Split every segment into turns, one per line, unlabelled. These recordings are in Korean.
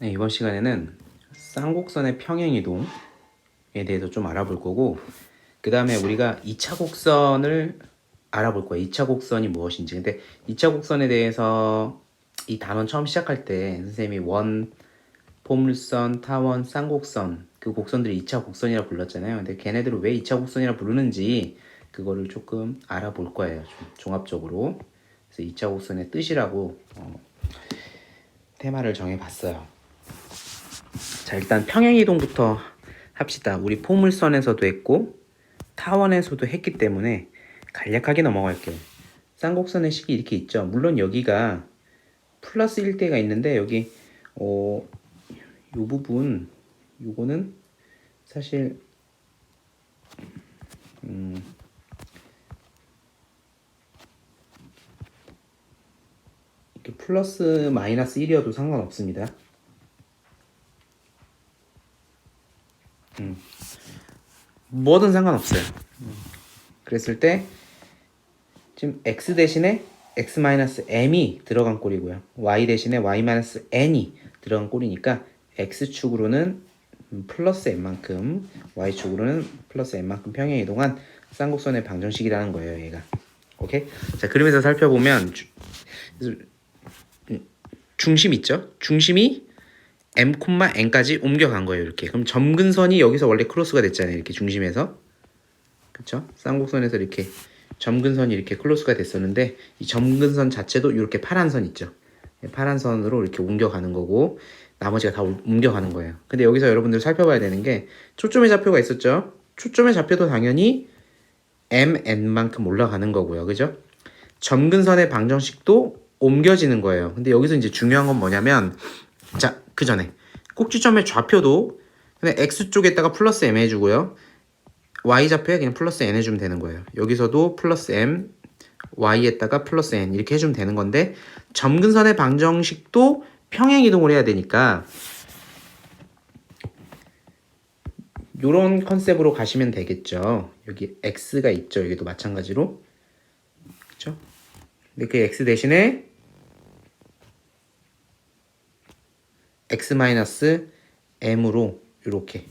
네, 이번 시간에는 쌍곡선의 평행이동에 대해서 좀 알아볼 거고 그 다음에 우리가 2차 곡선을 알아볼 거예요. 2차 곡선이 무엇인지. 근데 2차 곡선에 대해서 이 단원 처음 시작할 때 선생님이 원, 포물선, 타원, 쌍곡선 그 곡선들을 2차 곡선이라 불렀잖아요. 근데 걔네들을 왜 2차 곡선이라 부르는지 그거를 조금 알아볼 거예요. 좀 종합적으로. 그래서 2차 곡선의 뜻이라고 어, 테마를 정해봤어요. 자 일단 평행이동부터 합시다. 우리 포물선에서도 했고 타원에서도 했기 때문에 간략하게 넘어갈게요. 쌍곡선의 식이 이렇게 있죠. 물론 여기가 플러스 1대가 있는데 여기 어, 요 부분 요거는 사실 음, 이렇게 플러스 마이너스 1이어도 상관없습니다. 음. 뭐든 상관없어요. 음. 그랬을 때 지금 x 대신에 x-m이 들어간 꼴이고요. y 대신에 y-n이 들어간 꼴이니까 x축으로는 플러스 n만큼 y축으로는 플러스 n만큼 평행 이동한 쌍곡선의 방정식이라는 거예요. 얘가. 오케이? 자, 그림에서 살펴보면 주, 중심 있죠? 중심이 m, n까지 옮겨간 거예요. 이렇게. 그럼 점근선이 여기서 원래 크로스가 됐잖아요. 이렇게 중심에서. 그쵸? 쌍곡선에서 이렇게 점근선이 이렇게 클로스가 됐었는데 이 점근선 자체도 이렇게 파란 선 있죠. 파란 선으로 이렇게 옮겨가는 거고 나머지가 다 옮겨가는 거예요. 근데 여기서 여러분들 살펴봐야 되는 게 초점의 좌표가 있었죠. 초점의 좌표도 당연히 m, n만큼 올라가는 거고요. 그죠? 점근선의 방정식도 옮겨지는 거예요. 근데 여기서 이제 중요한 건 뭐냐면 자, 그 전에 꼭지점의 좌표도 그냥 x 쪽에다가 플러스 m 해주고요. y 좌표에 그냥 플러스 n 해주면 되는 거예요. 여기서도 플러스 m, y에다가 플러스 n 이렇게 해주면 되는 건데 점근선의 방정식도 평행 이동을 해야 되니까 요런 컨셉으로 가시면 되겠죠. 여기 x가 있죠. 여기도 마찬가지로. 그렇죠? 근데 그 x 대신에 x-m으로 이렇게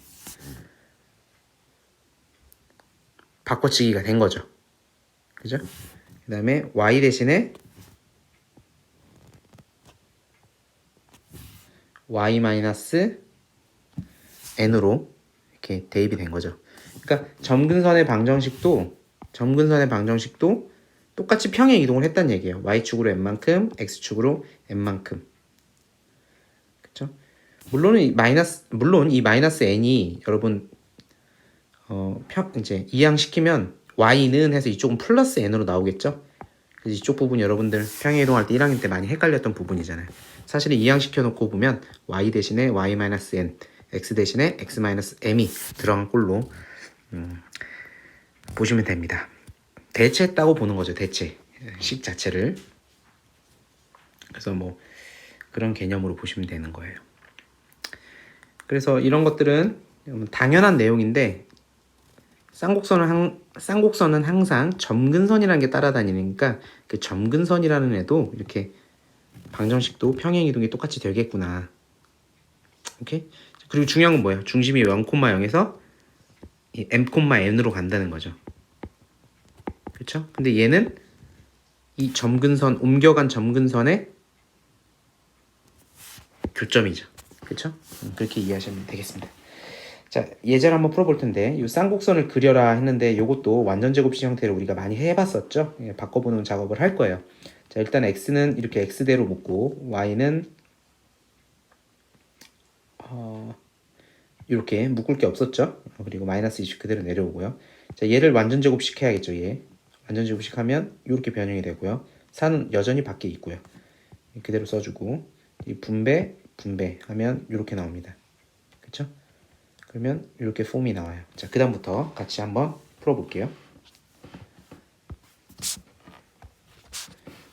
바꿔치기가 된 거죠. 그죠? 그 다음에 y 대신에 y-n으로 이렇게 대입이 된 거죠. 그러니까 점근선의 방정식도 점근선의 방정식도 똑같이 평행 이동을 했다는 얘기예요. y축으로 n만큼, x축으로 n만큼. 그렇죠? 물론 이 마이너스 물론 이 마이너스 n이 여러분 어, 평, 이제 이항시키면 y는 해서 이쪽은 플러스 n으로 나오겠죠? 이쪽 부분 여러분들 평행 이동할 때 1학년 때 많이 헷갈렸던 부분이잖아요. 사실은 이항시켜 놓고 보면 y 대신에 y-n, x 대신에 x-m이 들어간 꼴로 음, 보시면 됩니다. 대체했다고 보는 거죠. 대체 식 자체를 그래서 뭐 그런 개념으로 보시면 되는 거예요. 그래서 이런 것들은 당연한 내용인데 쌍곡선은 항, 쌍곡선은 항상 점근선이라는 게 따라다니니까 그 점근선이라는 애도 이렇게 방정식도 평행 이동이 똑같이 되겠구나. 오케이? 그리고 중요한 건 뭐예요? 중심이 0,0에서 이 m,n으로 간다는 거죠. 그렇죠? 근데 얘는 이 점근선 옮겨간 점근선의 교점이죠. 그렇죠? 그렇게 이해하시면 되겠습니다. 자, 예제를 한번 풀어볼 텐데 이 쌍곡선을 그려라 했는데 이것도 완전 제곱식 형태를 우리가 많이 해봤었죠. 예, 바꿔보는 작업을 할 거예요. 자, 일단 x는 이렇게 x대로 묶고 y는 어, 이렇게 묶을 게 없었죠. 그리고 마이너스 20 그대로 내려오고요. 자, 얘를 완전 제곱식 해야겠죠. 얘 완전 제곱식 하면 이렇게 변형이 되고요. 4는 여전히 밖에 있고요. 그대로 써주고 이 분배 분배 하면 이렇게 나옵니다. 그렇죠? 그러면 이렇게 폼이 나와요. 자, 그 다음부터 같이 한번 풀어볼게요.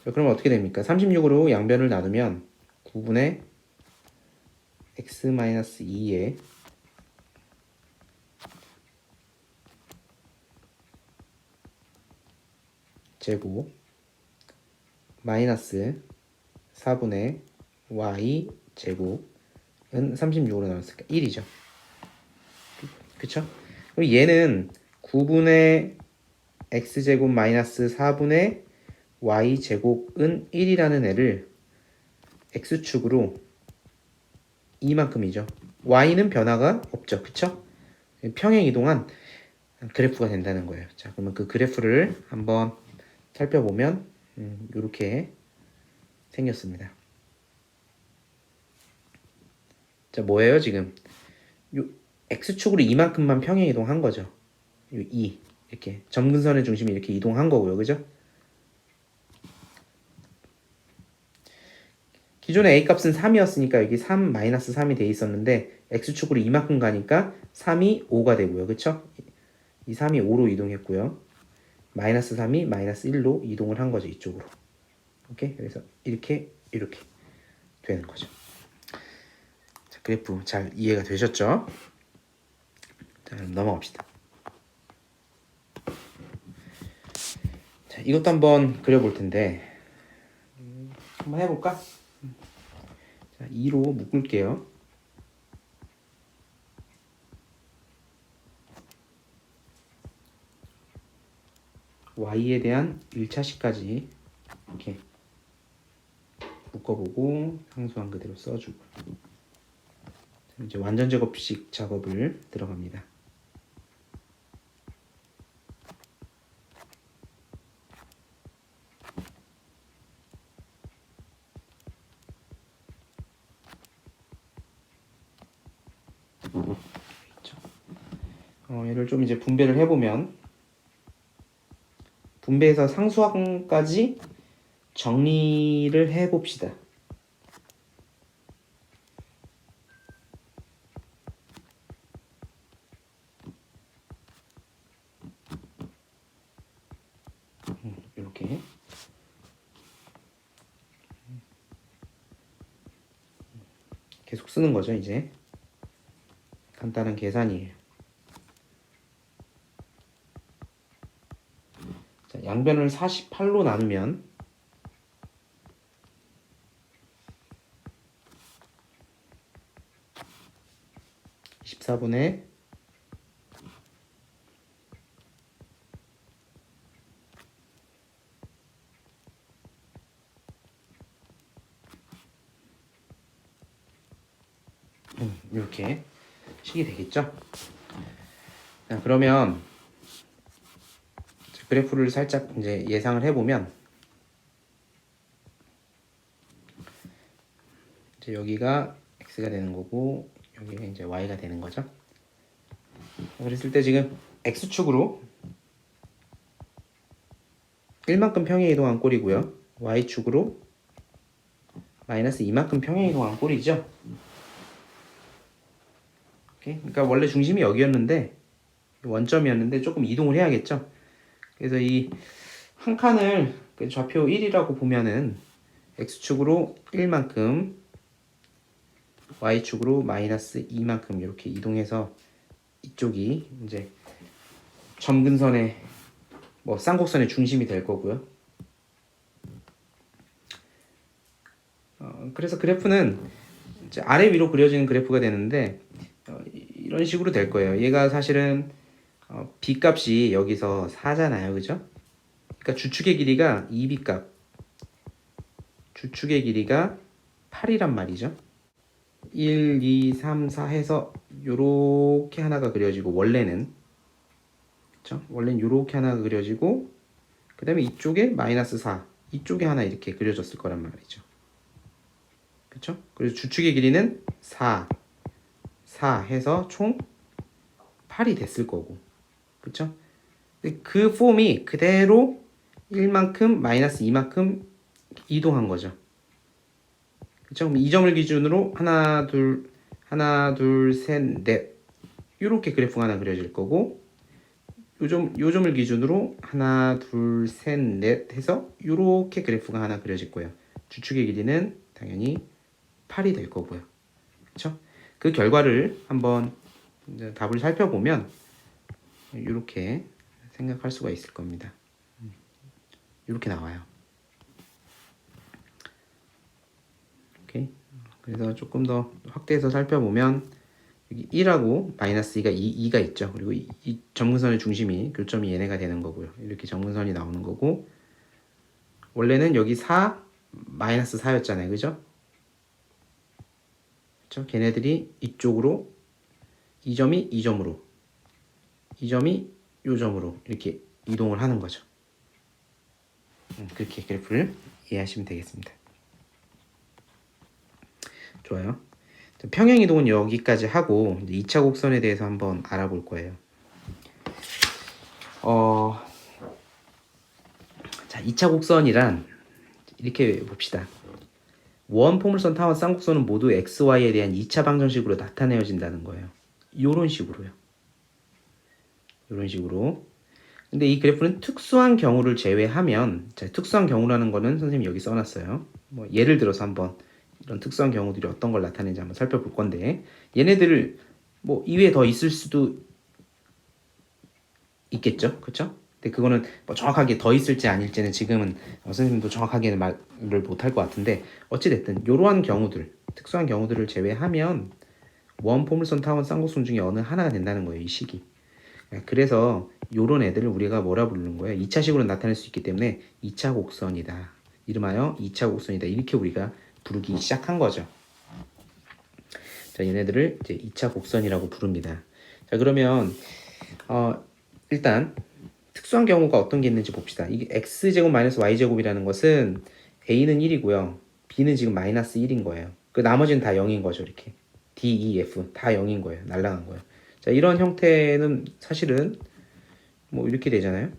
자, 그러면 어떻게 됩니까? 36으로 양변을 나누면 9분의 x-2에 제곱 마이너스 4분의 y 제곱 36으로 나눴으니까 1이죠. 그쵸? 그럼 얘는 9분의 x제곱 마이너스 4분의 y제곱은 1이라는 애를 x축으로 이만큼이죠. y는 변화가 없죠. 그쵸? 평행 이동한 그래프가 된다는 거예요. 자, 그러면 그 그래프를 한번 살펴보면 음, 이렇게 생겼습니다. 자, 뭐예요, 지금? 요 x축으로 이만큼만 평행 이동한 거죠. 요 2. 이렇게 점근선의 중심이 이렇게 이동한 거고요. 그죠? 기존에 a 값은 3이었으니까 여기 3 마이너스 3이 돼 있었는데 x축으로 이만큼 가니까 3이 5가 되고요. 그쵸? 이 3이 5로 이동했고요. 마이너스 3이 마이너스 1로 이동을 한 거죠. 이쪽으로. 오케이? 그래서 이렇게 이렇게 되는 거죠. 자, 그래프 잘 이해가 되셨죠? 자, 그럼 넘어갑시다. 자, 이것도 한번 그려볼 텐데 음, 한번 해볼까? 자, 2로 묶을게요. y에 대한 1차식까지 이렇게 묶어보고 상수한 그대로 써주고 이제 완전 제곱식 작업을 들어갑니다. 어, 얘를 좀 이제 분배를 해보면 분배해서 상수항까지 정리를 해봅시다. 음, 이렇게 계속 쓰는 거죠 이제 간단한 계산이에요. 자, 양변을 48로 나누면 (14분의) 음, 이렇게 식이 되겠죠? 자, 그러면 그래프를 살짝 이제 예상을 해보면 이제 여기가 x가 되는 거고 여기가 이제 y가 되는 거죠. 그랬을 때 지금 x축으로 1만큼 평행 이동한 꼴이고요. y축으로 마이너스 2만큼 평행 이동한 꼴이죠. 그러니까 원래 중심이 여기였는데 원점이었는데 조금 이동을 해야겠죠. 그래서 이 한 칸을 그 좌표 1이라고 보면은 x축으로 1만큼 y축으로 마이너스 2만큼 이렇게 이동해서 이쪽이 이제 점근선의 뭐 쌍곡선의 중심이 될 거고요. 어, 그래서 그래프는 아래 위로 그려지는 그래프가 되는데 어, 이런 식으로 될 거예요. 얘가 사실은 어, b 값이 여기서 4잖아요. 그죠? 그러니까 주축의 길이가 2b 값. 주축의 길이가 8이란 말이죠. 1, 2, 3, 4 해서 요렇게 하나가 그려지고 원래는 그쵸? 원래는 요렇게 하나가 그려지고 그 다음에 이쪽에 마이너스 4 이쪽에 하나 이렇게 그려졌을 거란 말이죠. 그쵸? 그래서 주축의 길이는 4 4 해서 총 8이 됐을 거고 그쵸? 그 폼이 그대로 1만큼 마이너스 2만큼 이동한 거죠. 그쵸? 그럼 이 점을 기준으로 하나 둘 하나 둘 셋 넷 이렇게 그래프가 하나 그려질 거고 요점 요점을 기준으로 하나 둘 셋 넷 해서 이렇게 그래프가 하나 그려질 거예요. 주축의 길이는 당연히 8이 될 거고요. 그렇죠? 그 결과를 한번 답을 살펴보면 이렇게 생각할 수가 있을 겁니다. 이렇게 나와요. 그래서 조금 더 확대해서 살펴보면 여기 1하고 마이너스 2가 2, 2가 있죠. 그리고 이, 이 점근선의 중심이 교점이 얘네가 되는 거고요. 이렇게 점근선이 나오는 거고 원래는 여기 4 마이너스 4였잖아요. 그죠? 그렇죠? 걔네들이 이쪽으로 이 점이 이 점으로 이 점이 요 점으로 이렇게 이동을 하는 거죠. 음, 그렇게 그래프를 이해하시면 되겠습니다. 좋아요. 자, 평행 이동은 여기까지 하고 이제 2차 곡선에 대해서 한번 알아볼 거예요. 어, 자, 2차 곡선이란 이렇게 봅시다. 원 포물선 타원 쌍곡선은 모두 x, y에 대한 2차 방정식으로 나타내어진다는 거예요. 이런 식으로요. 이런 식으로. 근데 이 그래프는 특수한 경우를 제외하면 자, 특수한 경우라는 거는 선생님이 여기 써놨어요. 뭐 예를 들어서 한번 이런 특수한 경우들이 어떤 걸 나타내는지 한번 살펴볼 건데 얘네들을 뭐 이외에 더 있을 수도 있겠죠, 그렇죠? 근데 그거는 뭐 정확하게 더 있을지 아닐지는 지금은 어, 선생님도 정확하게는 말을 못할 것 같은데 어찌 됐든 이러한 경우들, 특수한 경우들을 제외하면 원 포물선 타원 쌍곡선 중에 어느 하나가 된다는 거예요, 이 식이. 그래서 요런 애들을 우리가 뭐라 부르는 거예요? 2차식으로 나타낼 수 있기 때문에 2차 곡선이다. 이름하여 2차 곡선이다. 이렇게 우리가 부르기 시작한 거죠. 자, 얘네들을 이제 2차 곡선이라고 부릅니다. 자, 그러면 어, 일단 특수한 경우가 어떤 게 있는지 봅시다. 이게 x제곱 마이너스 y제곱이라는 것은 a는 1이고요. b는 지금 마이너스 1인 거예요. 그 나머지는 다 0인 거죠, 이렇게. d, e, f 다 0인 거예요. 날라간 거예요. 자, 이런 형태는 사실은 뭐 이렇게 되잖아요.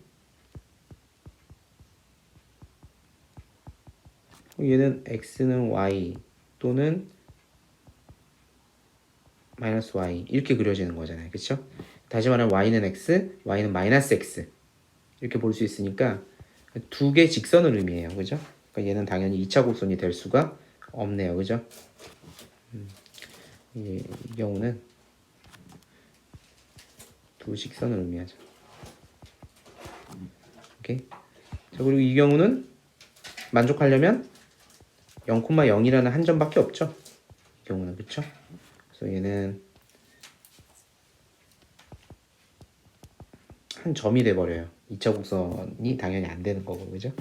얘는 x는 y 또는 마이너스 y 이렇게 그려지는 거잖아요. 그렇죠? 다시 말하면 y는 x, y는 마이너스 x 이렇게 볼 수 있으니까 두 개 직선을 의미해요. 그죠? 그러니까 얘는 당연히 2차 곡선이 될 수가 없네요. 그죠? 음, 이, 이 경우는 두 직선을 의미하죠. 오케이. 자, 그리고 이 경우는 만족하려면 0,0이라는 한 점밖에 없죠. 이 경우는 그렇죠? 그래서 얘는 한 점이 돼 버려요. 2차 곡선이 당연히 안 되는 거고. 그죠?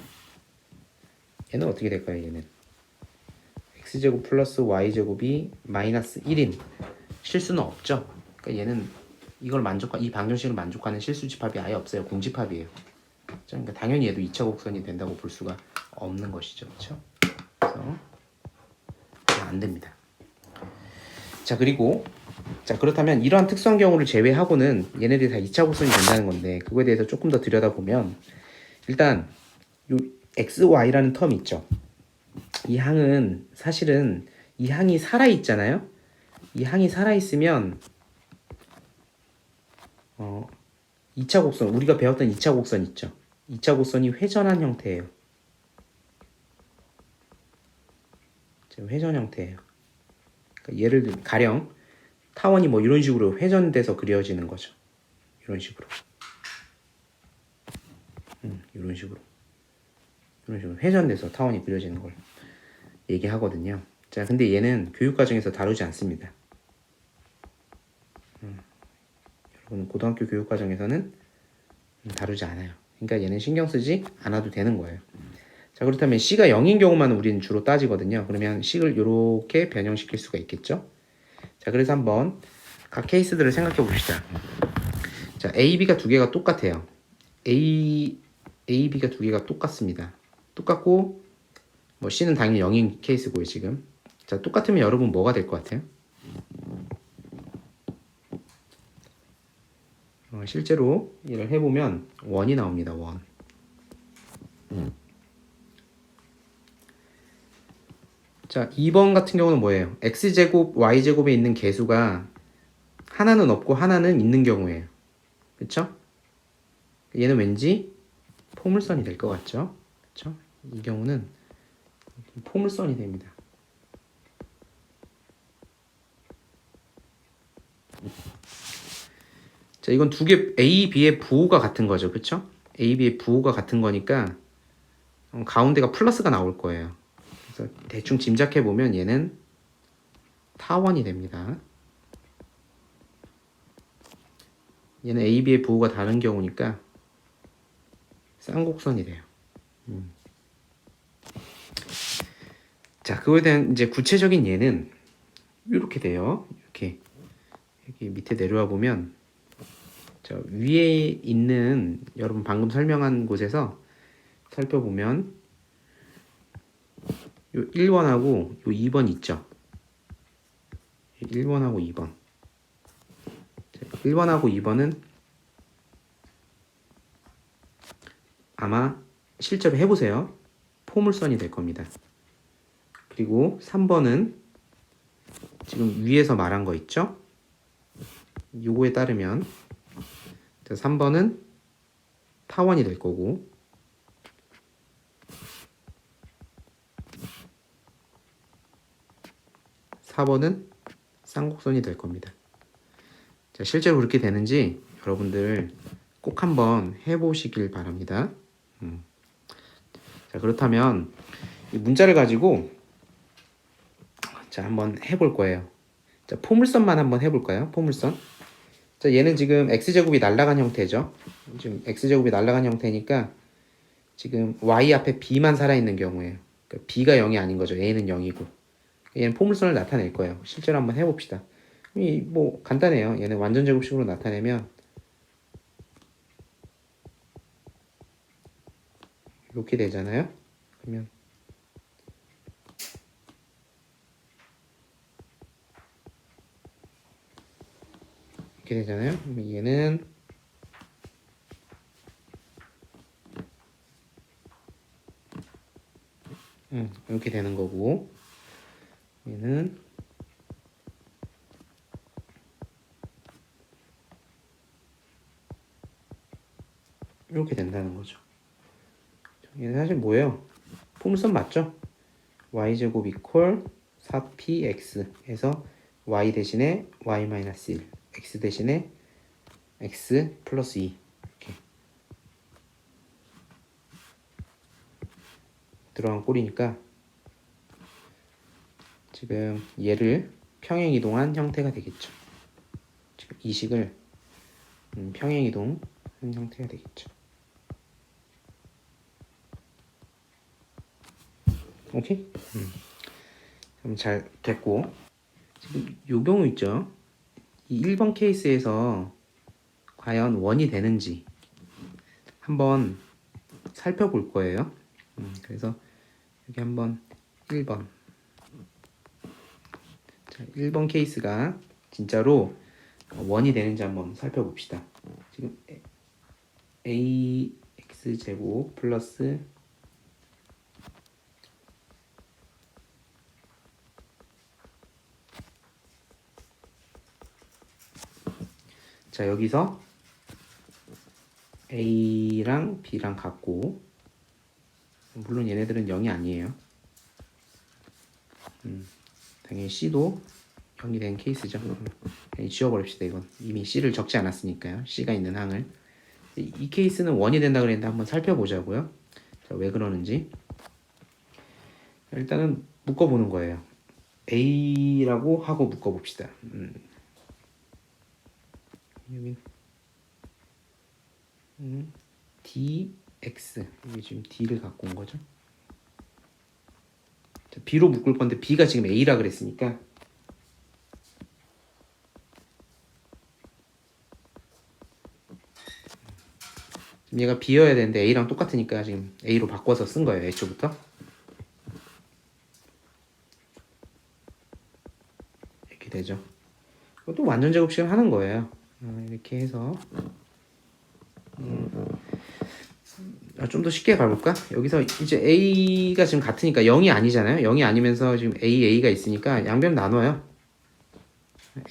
얘는 어떻게 될까요? 얘는 x제곱 플러스 y제곱이 마이너스 1인 실수는 없죠. 그러니까 얘는 이걸 만족하 이 방정식을 만족하는 실수 집합이 아예 없어요. 공집합이에요. 그러니까 당연히 얘도 2차 곡선이 된다고 볼 수가 없는 것이죠. 그렇죠? 그래서 안 됩니다. 자 그리고 자 그렇다면 이러한 특수한 경우를 제외하고는 얘네들이 다 2차 곡선이 된다는 건데 그거에 대해서 조금 더 들여다보면 일단 요 x, y라는 텀이 있죠. 이 항은 사실은 이 항이 살아 있잖아요. 이 항이 살아 있으면 어 2차 곡선 우리가 배웠던 2차 곡선 있죠. 2차 곡선이 회전한 형태예요. 회전 형태예요. 그러니까 예를 들 가령 타원이 뭐 이런 식으로 회전돼서 그려지는 거죠. 이런 식으로. 음, 이런 식으로. 이런 식으로 회전돼서 타원이 그려지는 걸 얘기하거든요. 자, 근데 얘는 교육 과정에서 다루지 않습니다. 음, 여러분 고등학교 교육 과정에서는 다루지 않아요. 그러니까 얘는 신경 쓰지 않아도 되는 거예요. 자 그렇다면 C가 0인 경우만 우리는 주로 따지거든요. 그러면 C를 이렇게 변형시킬 수가 있겠죠. 자 그래서 한번 각 케이스들을 생각해 봅시다. 자 A, B가 두 개가 똑같아요. A, A, B가 두 개가 똑같습니다. 똑같고 뭐 C는 당연히 0인 케이스고요 지금. 자 똑같으면 여러분 뭐가 될 것 같아요? 어, 실제로 이를 해보면 원이 나옵니다. 원. 자, 2번 같은 경우는 뭐예요? x제곱, y제곱에 있는 개수가 하나는 없고 하나는 있는 경우예요. 그쵸? 얘는 왠지 포물선이 될 것 같죠? 그쵸? 이 경우는 포물선이 됩니다. 자, 이건 두 개 A, B의 부호가 같은 거죠. 그쵸? A, B의 부호가 같은 거니까 어, 가운데가 플러스가 나올 거예요. 그래서 대충 짐작해 보면 얘는 타원이 됩니다. 얘는 A, B의 부호가 다른 경우니까 쌍곡선이 돼요. 음. 자, 그거에 대한 이제 구체적인 예는 이렇게 돼요. 이렇게 여기 밑에 내려와 보면 저 위에 있는 여러분 방금 설명한 곳에서 살펴보면 요 1번하고 요 2번 있죠. 1번하고 2번. 1번하고 2번은 아마 실제로 해보세요. 포물선이 될 겁니다. 그리고 3번은 지금 위에서 말한 거 있죠? 요거에 따르면 3번은 타원이 될 거고 4번은 쌍곡선이 될 겁니다. 자, 실제로 그렇게 되는지 여러분들 꼭 한번 해보시길 바랍니다. 음. 자, 그렇다면 이 문자를 가지고 자, 한번 해볼 거예요. 자, 포물선만 한번 해볼까요? 포물선. 자, 얘는 지금 x제곱이 날라간 형태죠. 지금 x제곱이 날라간 형태니까 지금 y 앞에 b만 살아있는 경우에요. 그러니까 b가 0이 아닌 거죠. a는 0이고. 얘는 포물선을 나타낼 거예요. 실제로 한번 해봅시다. 이 뭐 간단해요. 얘는 완전 제곱식으로 나타내면 이렇게 되잖아요. 그러면 이렇게 되잖아요. 얘는 음, 이렇게 되는 거고 얘는 이렇게 된다는 거죠. 얘는 사실 뭐예요? 포물선 맞죠? y제곱 이퀄 4px에서 y 대신에 y-1 x 대신에 x 플러스 2 이렇게 들어간 꼴이니까 지금 얘를 평행 이동한 형태가 되겠죠. 지금 이 식을 음, 평행 이동한 형태가 되겠죠. 오케이? 음. 그럼 잘 됐고 지금 요 경우 있죠. 이 1번 케이스에서 과연 원이 되는지 한번 살펴볼 거예요. 음, 그래서 여기 한번 1번 자, 1번 케이스가 진짜로 원이 되는지 한번 살펴봅시다. 지금 ax 제곱 플러스 자 여기서 a랑 b랑 같고 물론 얘네들은 0이 아니에요. 음, 당연히 c도 0이 된 케이스죠. 그냥 지워버립시다 이건 이미 c를 적지 않았으니까요. c가 있는 항을 이, 이 케이스는 원이 된다 그랬는데 한번 살펴보자고요. 자, 왜 그러는지 일단은 묶어보는 거예요. a라고 하고 묶어봅시다. 음. 음, dx 이게 지금 d를 갖고 온 거죠. 자, b로 묶을 건데 b가 지금 a라 그랬으니까 얘가 b여야 되는데 a랑 똑같으니까 지금 a로 바꿔서 쓴 거예요 애초부터. 이렇게 되죠. 이것도 완전 제곱식을 하는 거예요. 어, 이렇게 해서 음, 아, 좀 더 쉽게 가볼까? 여기서 이제 a가 지금 같으니까 0이 아니잖아요. 0이 아니면서 지금 a, a가 있으니까 양변 나눠요.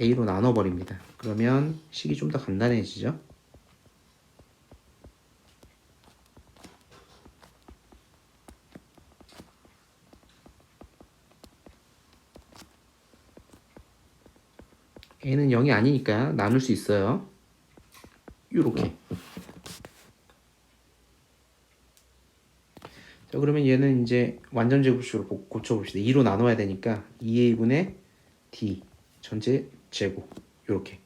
a로 나눠버립니다. 그러면 식이 좀 더 간단해지죠. a는 0이 아니니까 나눌 수 있어요. 요렇게. 자, 그러면 얘는 이제 완전 제곱식으로 고- 고쳐봅시다. 2로 나눠야 되니까 2a분의 D 전체 제곱. 요렇게.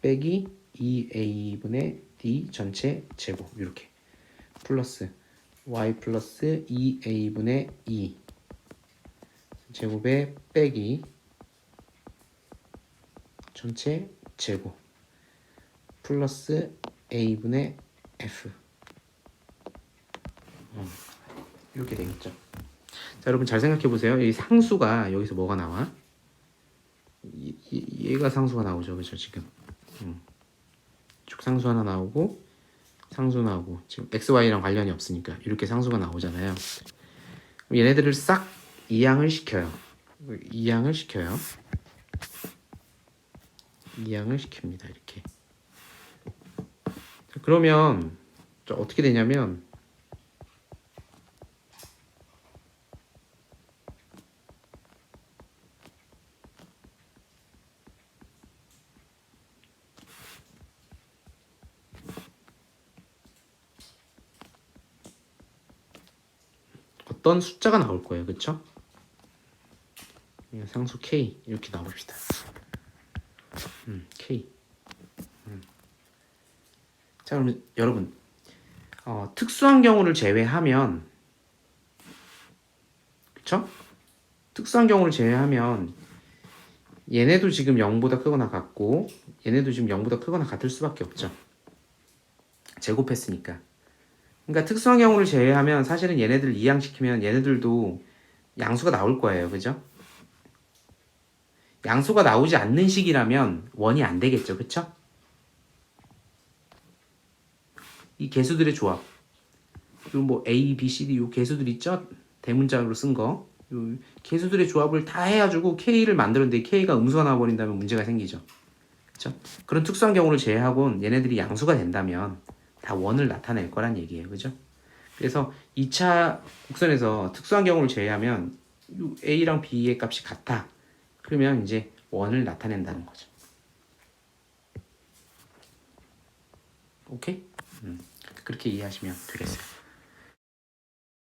빼기 2a분의 d 전체 제곱. 이렇게. 플러스 y 플러스 2a분의 2 제곱에 빼기 전체 제곱. 플러스 a분의 f. 음, 이렇게 되겠죠. 자 여러분 잘 생각해 보세요. 이 상수가 여기서 뭐가 나와? 이- 이- 얘가 상수가 나오죠, 그렇죠 지금. 음. 축상수 하나 나오고 상수 나오고 지금 x, y랑 관련이 없으니까 이렇게 상수가 나오잖아요. 얘네들을 싹 이항을 시켜요. 이항을 시켜요. 이항을 시킵니다. 이렇게. 자, 그러면 저 어떻게 되냐면 어떤 숫자가 나올 거예요. 그쵸? 예, 상수 K 이렇게 나옵시다. 음, K. 음. 자, 그러면 여러분 어, 특수한 경우를 제외하면 그쵸? 특수한 경우를 제외하면 얘네도 지금 0보다 크거나 같고 얘네도 지금 0보다 크거나 같을 수밖에 없죠. 제곱했으니까. 그러니까 특수한 경우를 제외하면 사실은 얘네들 이항시키면 얘네들도 양수가 나올 거예요. 그죠? 양수가 나오지 않는 식이라면 원이 안 되겠죠. 그쵸? 이 개수들의 조합. 요 뭐 A, B, C, D 요 개수들 있죠? 대문자로 쓴 거. 요 개수들의 조합을 다 해가지고 K를 만들었는데 K가 음수가 나와버린다면 문제가 생기죠. 그쵸? 그런 특수한 경우를 제외하고는 얘네들이 양수가 된다면 다 원을 나타낼 거란 얘기예요. 그죠? 그래서 2차 곡선에서 특수한 경우를 제외하면 요 A랑 B의 값이 같아. 그러면 이제 원을 나타낸다는 거죠. 오케이? 음, 그렇게 이해하시면 되겠어요.